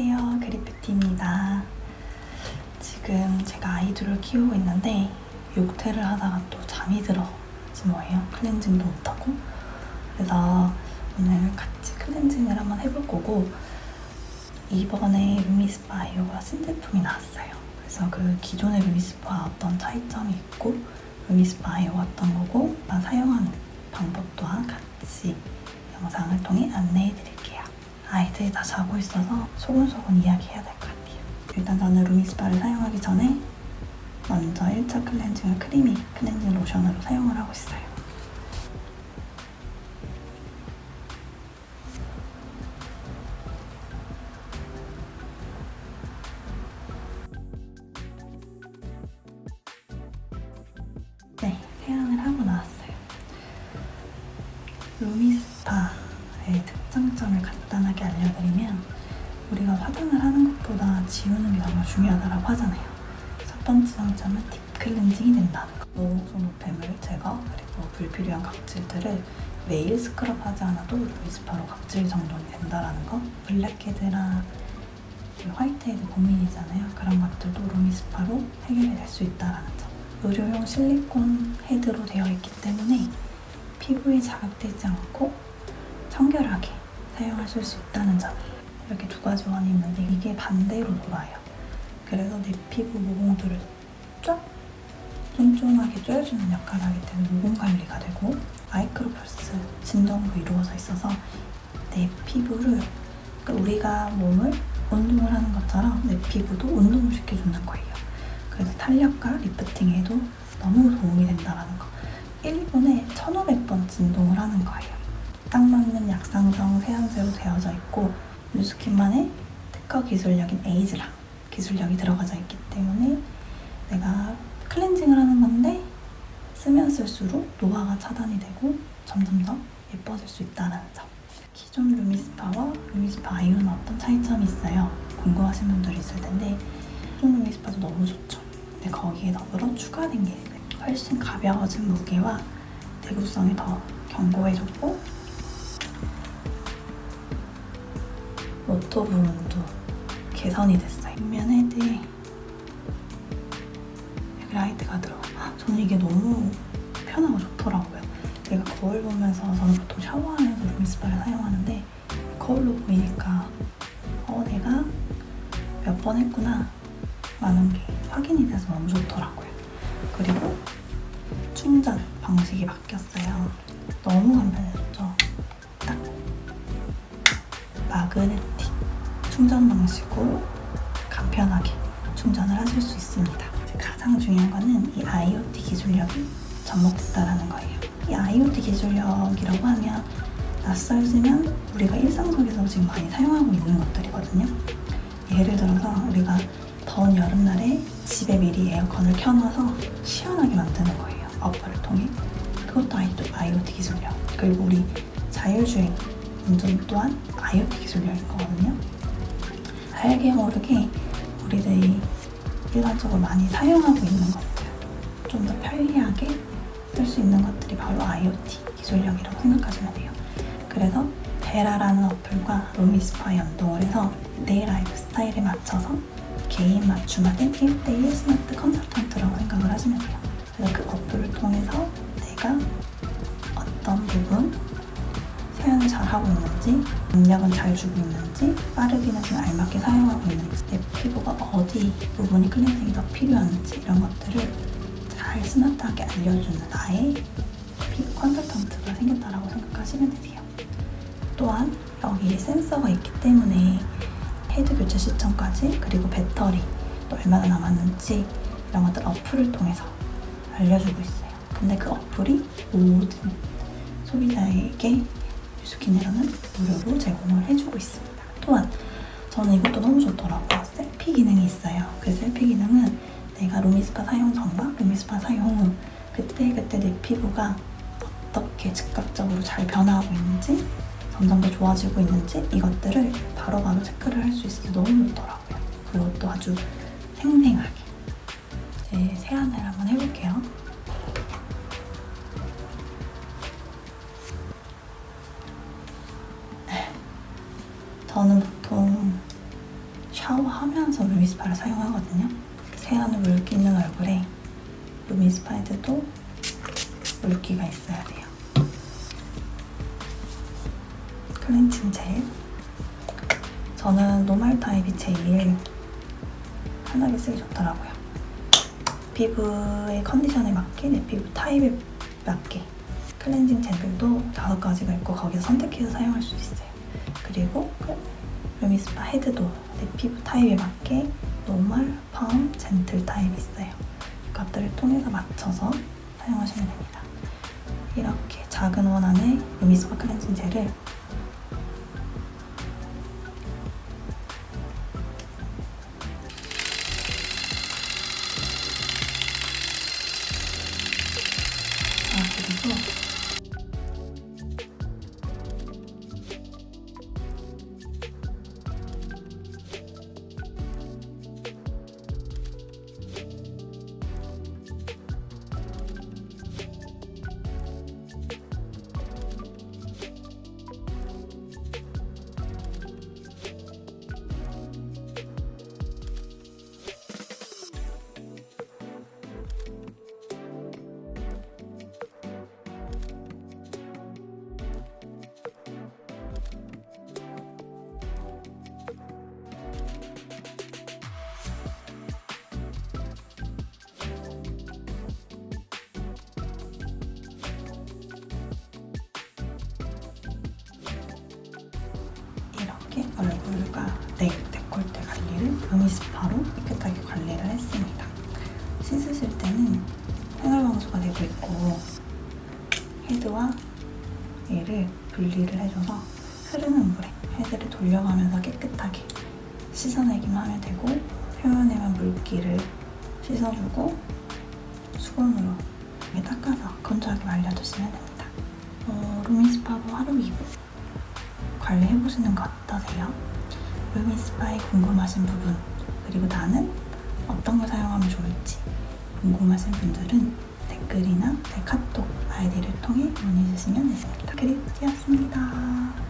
안녕하세요. 그리프티입니다. 지금 제가 아이들을 키우고 있는데 욕퇴를 하다가 또 잠이 들어지 뭐예요. 클렌징도 못하고. 그래서 오늘 같이 클렌징을 한번 해볼 거고 이번에 루미스파 아이오가 신제품이 나왔어요. 그래서 그 기존의 루미스파 어떤 차이점이 있고 루미스파 아이오가 어떤 거고 사용하는 방법 또한 같이 영상을 통해 안내해 드릴게요. 아이들이 다 자고 있어서 소곤소곤 이야기해야 될 것 같아요. 일단 저는 루미스파를 사용하기 전에 먼저 1차 클렌징을 크리미 클렌징 로션으로 사용을 하고 있어요. 네, 세안을 하고 나왔어요. 루미스파의 특장점을 간단하게 알려드리면 우리가 화장을 하는 것보다 지우는 게 너무 중요하다고 하잖아요. 첫 번째 장점은 딥 클렌징이 된다는 거. 모공속 노폐물 제거 그리고 불필요한 각질들을 매일 스크럽하지 않아도 루미스파로 각질 정돈이 된다는 거. 블랙헤드나 화이트헤드 고민이잖아요. 그런 것들도 루미스파로 해결이 될 수 있다는 점. 의료용 실리콘 헤드로 되어 있기 때문에 피부에 자극되지 않고 청결하게 사용하실 수 있다는 점이에요. 이렇게 두 가지 원이 있는데 이게 반대로 돌아요. 그래서 내 피부 모공들을 쫙 쫀쫀하게 쪼여주는 역할을 하기 때문에 모공 관리가 되고 마이크로펄스 진동으로 이루어져 있어서 내 피부를 그러니까 우리가 몸을 운동을 하는 것처럼 내 피부도 운동을 시켜주는 거예요. 그래서 탄력과 리프팅에도 너무 도움이 된다는 거. 1분에 1500번 진동을 하는 거예요. 딱 맞는 약상정 세안제로 되어져 있고 뉴스킨만의 특허 기술력인 에이즈랑 기술력이 들어가져 있기 때문에 내가 클렌징을 하는 건데 쓰면 쓸수록 노화가 차단이 되고 점점 더 예뻐질 수 있다는 점. 기존 루미스파와 루미스파 아이오는 어떤 차이점이 있어요? 궁금하신 분들이 있을 텐데 기존 루미스파도 너무 좋죠. 근데 거기에 더불어 추가된 게 있어요. 훨씬 가벼워진 무게와 내구성이 더 견고해졌고 모터 부분도 개선이 됐어요. 뒷면 헤드에 라이트가 들어가. 저는 이게 너무 편하고 좋더라고요. 제가 거울 보면서 저는 보통 샤워하면서 루미스파를 사용하는데 거울로 보이니까 어 내가 몇 번 했구나 라는 게 확인이 돼서 너무 좋더라고요. 그리고 충전 방식이 바뀌었어요. 너무 간편해졌죠. 딱 마그네틱 충전 방식으로 간편하게 충전을 하실 수 있습니다. 가장 중요한 거는 이 IoT 기술력이 접목됐다라는 거예요. 이 IoT 기술력이라고 하면 낯설지만 우리가 일상 속에서 지금 많이 사용하고 있는 것들이거든요. 예를 들어서 우리가 더운 여름날에 집에 미리 에어컨을 켜놔서 시원하게 만드는 거예요. 어플을 통해. 그것도 IoT 기술력. 그리고 우리 자율주행 운전 또한 IoT 기술력인 거거든요. 알게 모르게 우리들이 일반적으로 많이 사용하고 있는 것들, 좀 더 편리하게 쓸 수 있는 것들이 바로 IoT 기술력이라고 생각하시면 돼요. 그래서 베라라는 어플과 루미스파 연동을 해서 내 라이프 스타일에 맞춰서 개인 맞춤화된 1대1 스마트 컨설턴트라고 생각을 하시면 돼요. 그래서 그 어플을 통해서 내가 어떤 부분 세안을 잘 하고 있는지, 능력은 잘 주고 있는지, 빠르기는 지금 알맞게 사용하고 있는지, 내 피부가 어디 부분이 클렌징이 더 필요한지 이런 것들을 잘 스마트하게 알려주는 나의 피부 컨설턴트가 생겼다라고 생각하시면 되세요. 또한 여기에 센서가 있기 때문에 헤드 교체 시점까지 그리고 배터리 또 얼마나 남았는지 이런 것들 어플을 통해서 알려주고 있어요. 근데 그 어플이 모든 소비자에게 뉴스킨에서는 무료로 제공을 해주고 있습니다. 또한 저는 이것도 너무 좋더라고요. 셀피 기능이 있어요. 그 셀피 기능은 내가 루미스파 사용 전과 루미스파 사용 후 그때 그때 내 피부가 어떻게 즉각적으로 잘 변화하고 있는지 점점 더 좋아지고 있는지 이것들을 바로바로 체크를 할 수 있어서 너무 좋더라고요. 그것도 아주 생생하게 제 세안을 한번 해볼게요. 저는 보통 샤워하면서 루미스파를 사용하거든요. 세안을 물기 있는 얼굴에 루미스파에도 물기가 있어야 돼요. 클렌징 젤. 저는 노말 타입이 제일 편하게 쓰기 좋더라고요. 피부의 컨디션에 맞게 내 피부 타입에 맞게 클렌징 젤들도 다섯 가지가 있고 거기서 선택해서 사용할 수 있어요. 그리고 그 루미스파 헤드도 내 피부 타입에 맞게 노멀, 펌, 젠틀 타입이 있어요. 이것들을 통해서 맞춰서 사용하시면 됩니다. 이렇게 작은 원 안에 루미스파 클렌징 젤을 아 그리고 이렇게 얼굴과 넥, 데콜테 관리를 루미스파로 깨끗하게 관리를 했습니다. 씻으실 때는 생활방수가 되고 있고 헤드와 얘를 분리를 해줘서 흐르는 물에 헤드를 돌려가면서 깨끗하게 씻어내기만 하면 되고 표면에만 물기를 씻어주고 수건으로 닦아서 건조하게 말려두시면 됩니다. 어, 루미스파로 하루 2분 관리해보시는 거 어떠세요? 루미 스파에 궁금하신 부분 그리고 나는 어떤 걸 사용하면 좋을지 궁금하신 분들은 댓글이나 제 카톡 아이디를 통해 문의 주시면 되십니다. 그리티였습니다.